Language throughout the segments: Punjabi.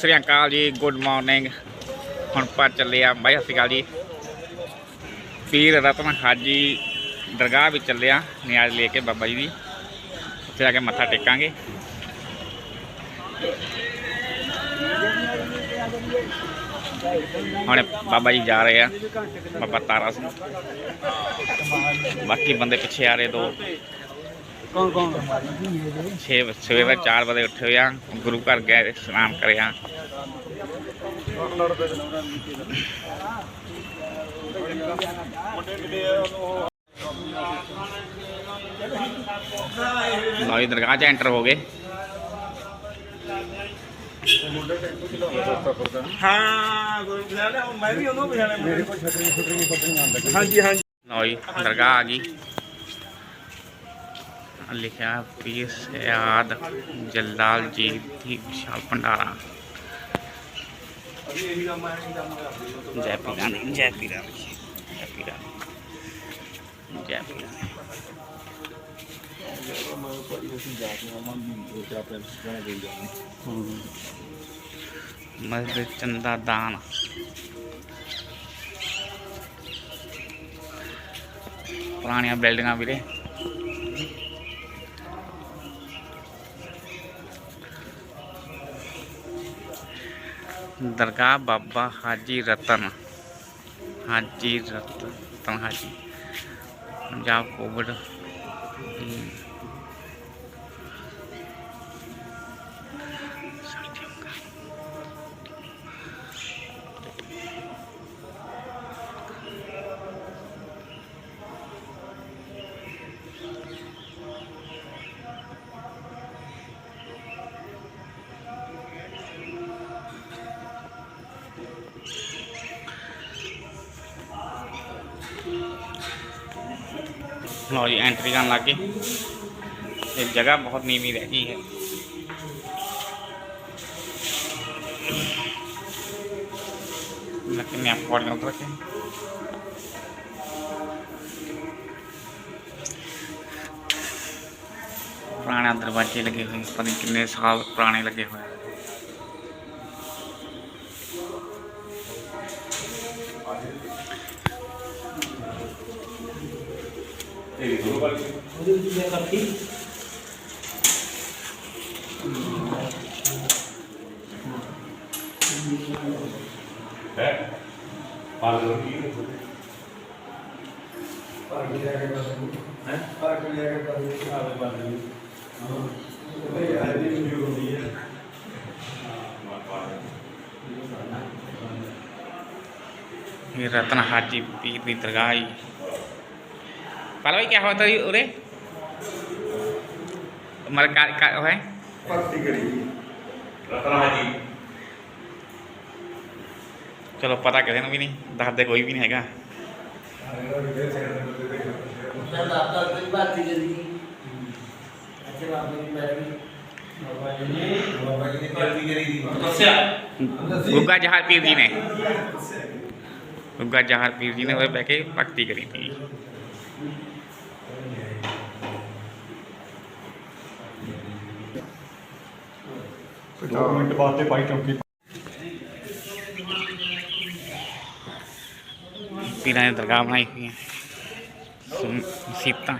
ਸਤਿ ਸ੍ਰੀ ਅਕਾਲ ਜੀ ਗੁੱਡ ਮਾਰਨਿੰਗ ਹੁਣ ਪਾ ਚੱਲੇ ਆ ਬਾਈ, ਸਤਿ ਸ੍ਰੀ ਅਕਾਲ ਜੀ। ਪੀਰ ਰਤਨ ਹਾਜੀ ਦਰਗਾਹ ਵਿੱਚ ਚੱਲਿਆ ਨਿਆਜ਼ ਲੈ ਕੇ ਬਾਬਾ ਜੀ ਦੀ। ਉੱਥੇ ਜਾ ਕੇ ਮੱਥਾ ਟੇਕਾਂਗੇ। ਹੁਣ ਬਾਬਾ ਜੀ ਜਾ ਰਹੇ ਆ, ਬਾਬਾ ਤਾਰਾ ਸਿੰਘ। ਬਾਕੀ ਬੰਦੇ ਪਿੱਛੇ ਆ ਰਹੇ ਦੋ। ਕੌਣ ਕੌਣ? 6 ਸਵੇਰੇ 4 ਵਜੇ ਉੱਠੇ ਆ ਗੁਰੂ ਘਰ ਗਏ ਇਸ਼ਨਾਨ ਕਰਿਆ ਜੀ ਦਰਗਾਹ 'ਚ ਐਂਟਰ ਹੋ ਗਏ। ਹਾਂ ਕੋਈ ਪਛਾਣਿਆ ਮੈਂ ਵੀ ਉਹਨੂੰ ਪਛਾਣਿਆ ਮੇਰੇ ਕੋਲ ਛਤਰੀ ਛਤਰੀ ਛਤਰੀ ਆਉਂਦਾ ਹਾਂਜੀ ਹਾਂਜੀ ਲਓ ਜੀ ਦਰਗਾਹ ਆ ਗਈ। ਲਿਖਿਆ ਪੀਰ ਸਿਆਦ ਜਲਾਲ ਜੀ ਦੀ ਵਿਸ਼ਾਲ ਭੰਡਾਰਾ। ਇਹੀ ਕੰਮ ਹੈ ਇਹੀ ਕੰਮ ਕਰਦੇ ਜੈ ਪੀਰਾਨੀ ਜੈ ਜੈ ਪੀਰਾਨੀ ਜੈ ਮਸਜਿਦ ਚੰਦਾ ਦਾਨ। ਪੁਰਾਣੀਆਂ ਬਿਲਡਿੰਗਾਂ ਵੀਰੇ। ਦਰਗਾਹ ਬਾਬਾ ਹਾਜੀ ਰਤਨ। ਹਾਜੀ ਰਤਨ ਹਾਜੀ। ਪੰਜਾਬ ਕੋਵਿਡ लो जी एंट्री करने लगे एक जगह बहुत नीवी रह गई है। लेकिन मैं आपको उतर के पुराने दरवाजे लगे हुए पता नहीं कितने साल पुराने लगे हुए हैं। ये रतन हाजी पीर की दरगाह ही पाला भाई क्या होता है उरे मर का, का है ਭਗਤੀ ਕਰੀ ਚਲੋ ਪਤਾ ਕਿਸੇ ਨੂੰ ਵੀ ਨਹੀਂ ਦੱਸਦੇ ਕੋਈ ਵੀ ਨਹੀਂ ਹੈਗਾ। ਮੈਂ ਬਾਬਾ ਦੀ ਬਾਤੀ ਕਰੀ ਅੱਛਾ ਬਾਬਾ ਦੀ ਬਾਤੀ ਬਾਬਾ ਜੀ ਨੇ ਭਗਤੀ ਕਰੀ ਦੀ ਗੁੱਗਾ ਜਹਾਰ ਪੀਰ ਜੀ ਨੇ। ਗੁੱਗਾ ਜਹਾਰ ਪੀਰ ਜੀ ਨੇ ਉਹ ਬਹਿ ਕੇ ਭਗਤੀ ਕਰੀ ਸੀ। ਮਿੰਟ ਬਾਅਦ ਤੇ ਪਾਈ ਚੌਂਕੀ ਪੀਰਾਂ ਦੀ ਦਰਗਾਹ ਬਣਾਈ ਹੋਈ ਹੈ। ਸੀਤਾਂ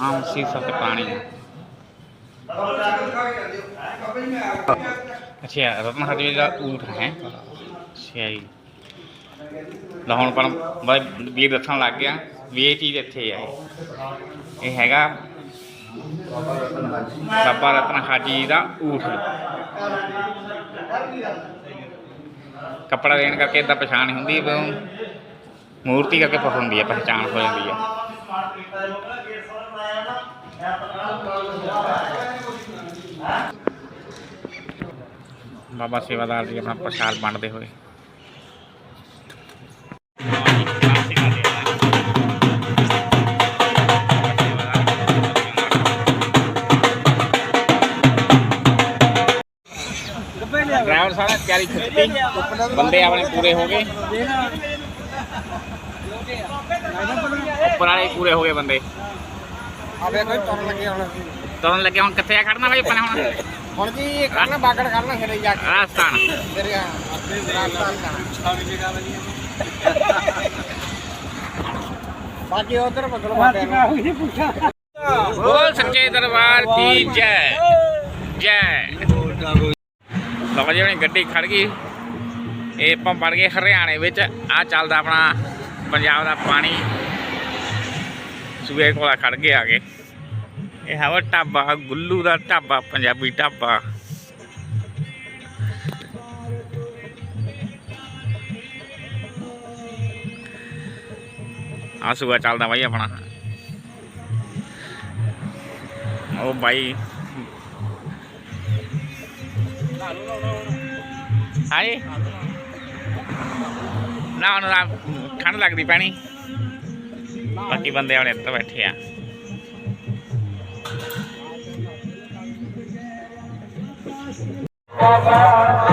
ਆਮ ਸੀਸਾ ਤੇ ਪਾਣੀ। ਅੱਛਾ, ਰਤਨ ਹਰਜੀ ਦਾ ਊਠ ਹੈ। ਅੱਛਾ ਜੀ। ਲੈ ਹੁਣ ਪਰ ਬਾਈ ਵੀਰ ਦੱਸਣ ਲੱਗ ਗਿਆ ਵੀ ਇਹ ਚੀਜ਼ ਇੱਥੇ ਹੈ ਇਹ ਹੈਗਾ ਬਾਬਾ ਰਤਨ ਹਾਜੀ ਦਾ ਊਠ। ਕੱਪੜਾ ਦੇਣ ਕਰਕੇ ਇਦਾਂ ਪਛਾਣ ਹੁੰਦੀ ਵੀ ਮੂਰਤੀ ਕਰਕੇ ਪਸ ਹੁੰਦੀ ਹੈ ਪਹਿਚਾਣ ਹੋ ਜਾਂਦੀ ਹੈ ਬਾਬਾ ਸੇਵਾਦਾਰ ਜੀ ਆਪਣਾ ਪ੍ਰਸ਼ਾਦ ਵੰਡਦੇ ਹੋਏ। ਡਰਾਈਵਰ ਸਾਹਿਬ, ਤਿਆਰੀ ਕੀਤੀ। ਬੰਦੇ ਆਪਣੇ ਪੂਰੇ ਹੋ ਗਏ। ਵਾਲੇ ਪੂਰੇ ਹੋ ਗਏ ਬੰਦੇ। ਆਵੇ ਕੋਈ ਤੁਰਨ ਲੱਗੇ ਹੁਣ। ਤੁਰਨ ਲੱਗੇ ਹੁਣ ਕਿੱਥੇ ਆ ਖੜਨਾ ਬਈ ਆਪਾਂ ਹੁਣ? ਹੁਣ ਜੀ ਕਰਨਾ ਬਾਗੜ ਕਰਨਾ ਫਿਰ ਜਾ ਕੇ। ਰਾਜਸਥਾਨ। ਫਿਰ ਰਾਜਸਥਾਨ ਜਾਣਾ। ਬਾਕੀ ਉਧਰ ਮਤਲਬ ਬਾਬੇ ਨੂੰ। ਬੋਲ ਸੱਚੇ ਦਰਬਾਰ ਕੀ ਜੈ? ਜੈ। ਲਓ ਜੀ ਆਪਣੀ ਗੱਡੀ ਖੜ ਗਈ। ਇਹ ਆਪਾਂ ਵੜ ਗਏ ਹਰਿਆਣੇ ਵਿੱਚ। ਆ ਚੱਲਦਾ ਆਪਣਾ ਪੰਜਾਬ ਦਾ ਪਾਣੀ। ਸੂਏ ਕੋਲ ਖੜ ਗਏ ਆ ਗਏ ਇਹ ਹੈ ਵਾ ਢਾਬਾ, ਗੁੱਲੂ ਦਾ ਢਾਬਾ, ਪੰਜਾਬੀ ਢਾਬਾ। ਆ ਸੂਆ ਚੱਲਦਾ ਬਾਈ ਆਪਣਾ। ਉਹ ਬਾਈ। ਹਾਏ ਨਾ ਉਹਨੂੰ ਨਾ। ਠੰਡ ਲੱਗਦੀ ਪੈਣੀ। ਬਾਕੀ ਬੰਦੇ ਆਪਣੇ ਇੱਥੇ ਬੈਠੇ ਆ।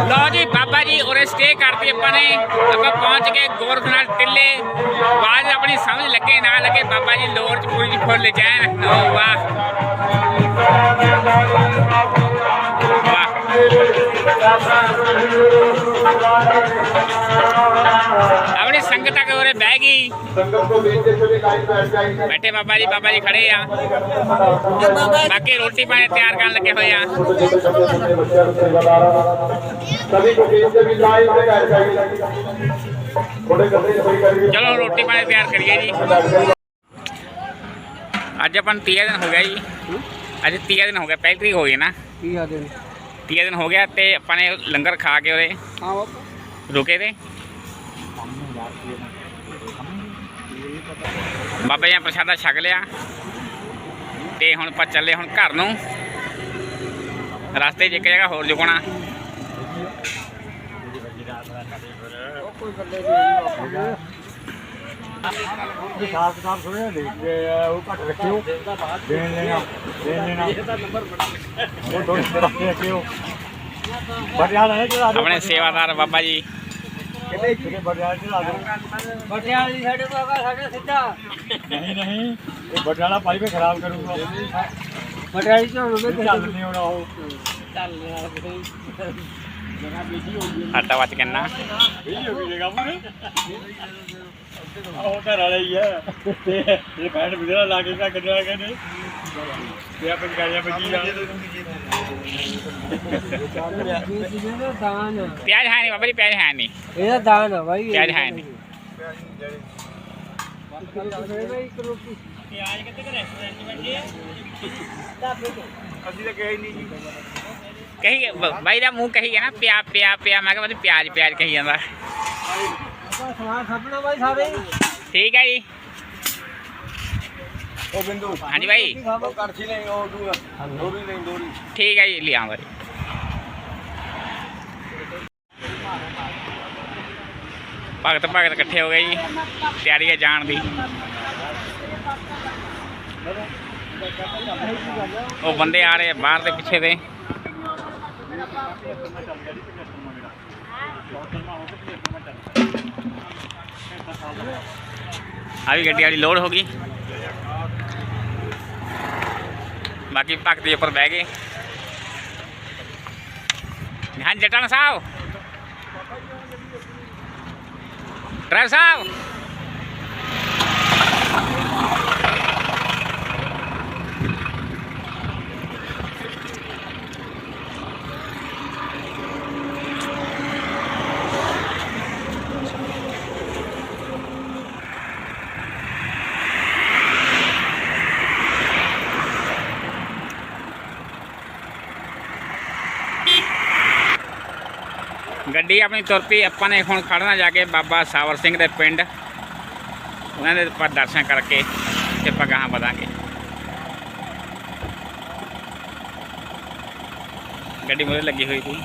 ਲਓ ਜੀ, ਬਾਬਾ ਜੀ ਉਰੇ ਸਟੇ ਕਰਤੀ ਆਪਾਂ ਨੇ। ਆਪਾਂ ਪਹੁੰਚ ਗਏ ਗੋਰਖਨਾਥ ਟਿੱਲੇ। ਬਾਅਦ ਆਪਣੀ ਸਮਝ ਲੱਗੇ, ਨਾ ਲੱਗੇ, ਬਾਬਾ ਜੀ ਲੋਰ ਚ ਪੂਰੀ ਫੁੱਲ ਜਾਣ ਵਾਹ। ਆਪਣੀ ਸੰਗਤ ਆ ਕੇ ਉਰੇ ਬਹਿ ਗਈ। ਬੈਠੇ ਬਾਬਾ ਜੀ ਬਾਬਾ ਜੀ ਖੜੇ ਆ। ਬਾਕੀ ਰੋਟੀ ਪਾਣੀ ਤਿਆਰ ਕਰਨ ਲੱਗੇ ਹੋਏ ਆ। ਚਲੋ ਰੋਟੀ ਪਾਣੀ ਤਿਆਰ ਕਰੀਏ ਜੀ। ਅੱਜ ਆਪਾਂ 30 ਦਿਨ ਹੋ ਗਿਆ ਜੀ। ਅੱਜ 30 ਦਿਨ ਹੋ ਗਿਆ, ਪਹਿਲੀ ਹੋ ਗਈ ਨਾ। 30 ਦਿਨ। ਦੇ 30 ਦਿਨ ਹੋ ਗਿਆ ਤੇ ਆਪਾਂ ਨੇ ਲੰਗਰ ਖਾ ਕੇ ਉਹਦੇ ਹਾਂ ਰੁਕੇ ਤੇ। ਬਾਬਾ ਜੀ ਨੇ ਪ੍ਰਸ਼ਾਦਾ ਛਕ ਲਿਆ। ਤੇ ਹੁਣ ਆਪਾਂ ਚੱਲੇ ਹੁਣ ਘਰ ਨੂੰ। ਰਸਤੇ 'ਚ ਇੱਕ ਜਗ੍ਹਾ ਹੋਰ ਰੁਕਣਾ ਕੋਈ ਗੱਲੇ ਨਹੀਂ ਹਿਸਾਬ ਕਿਤਾਬ ਸੁਣਿਆ ਦੇਖ ਕੇ ਉਹ ਘੱਟ ਰੱਖਿਓ ਦੇਣ ਲੈਣਾ ਦੇਣ ਲੈਣਾ। ਉਹ ਦੋ ਰੱਖ ਕੇ ਰੱਖਿਓ ਬੜਿਆਲ ਹੈ ਚਲਾ ਦੋ ਆਪਣੇ ਸੇਵਾਦਾਰ ਬਾਬਾ ਜੀ। ਕਿਤੇ ਕਿਤੇ ਬੜਿਆਲ ਚਲਾ ਦੋ ਬਟਿਆਲੀ ਸਾਡੇ ਬਾਬਾ ਸਾਡੇ ਸਿੱਧਾ। ਨਹੀਂ ਨਹੀਂ ਇਹ ਬੜਿਆਲਾ ਪਾਈਪ ਖਰਾਬ ਕਰੂਗਾ। ਬਟਿਆਲੀ ਤੋਂ ਰੁਕੇ ਚੱਲ ਨਹੀਂ ਹੋਣਾ ਉਹ। ਆਟਾ ਵੱਚ ਕਿੰਨਾ ਵੀ ਹੋ ਗਈ ਜਗ੍ਹਾ ਪੂਰੇ ਉਹ ਘਰ ਵਾਲਾ ਹੀ ਹੈ ਤੇ ਇਹ ਪੈਂਟ ਵਿਦਰਾ ਲਾ ਕੇ ਕਾ ਕੱਢਿਆ ਕਹਿੰਦੇ। ਤੇ ਆਪਾਂ ਗਾਇਆ ਬੱਜੀ ਜਾ ਪਿਆਜ਼ ਹੈ ਨਹੀਂ ਬਾਬਾ ਜੀ ਪਿਆਜ਼ ਹੈ ਨਹੀਂ। ਇਹਦਾ ਦਾਨ ਆ ਬਾਈ ਪਿਆਜ਼ ਹੈ ਨਹੀਂ। ਇੱਕ ਰੋਟੀ ਅਸੀਂ ਤਾਂ ਕਹੇ ਨਹੀਂ ਜੀ। ਕਹੀ ਬਾਈ ਦਾ ਮੂੰਹ ਕਹੀ ਨਾ ਪਿਆ ਪਿਆ ਪਿਆ ਮੈਂ ਕਿਹਾ ਜੀ ਪਿਆਜ਼ ਪਿਆਜ਼ ਕਹੀ ਜਾਂਦਾ। ਸਮਾਨ ਖੱਪਣਾ ਬਾਈ ਸਾਰੇ ਠੀਕ ਹੈ ਜੀ। ਉਹ ਬਿੰਦੂ। ਹਾਂਜੀ ਬਾਈ। ਉਹ ਕਰਛੀ ਨਹੀਂ ਉਹ ਦੂਰ ਦੋਰੀ ਨਹੀਂ ਦੋਰੀ ਠੀਕ ਹੈ ਜੀ ਲਿਆਵਾਂ ਜੀ ਭਗਤ ਭਗਤ ਇਕੱਠੇ ਹੋ ਗਏ ਜੀ ਤਿਆਰੀ ਹੈ ਜਾਣ ਦੀ। ਉਹ ਬੰਦੇ ਆ ਰਹੇ ਬਾਹਰ ਦੇ ਪਿੱਛੇ ਦੇ। ਆ ਵੀ ਗੱਡੀ ਵਾਲੀ ਲੋਡ ਹੋ ਗਈ। ਬਾਕੀ ਭਗਤ ਦੇ ਉੱਪਰ ਬਹਿ ਗਏ। ਹਾਂ ਜਟਨ ਸਾਹਿਬ ਡਰਾਈਵਰ ਸਾਹਿਬ। ਗੱਡੀ ਆਪਣੀ ਤੁਰ ਪਈ ਆਪਾਂ ਨੇ ਹੁਣ ਖੜਨਾ ਜਾ ਕੇ ਬਾਬਾ ਸਾਵਰ ਸਿੰਘ ਦੇ ਪਿੰਡ। ਉਹਨਾਂ ਦੇ ਆਪਾਂ ਦਰਸ਼ਨ ਕਰਕੇ ਤੇ ਆਪਾਂ ਗਾਹਾਂ ਵਧਾਂਗੇ। ਗੱਡੀ ਮੁਰੇ ਲੱਗੀ ਹੋਈ ਸੀ।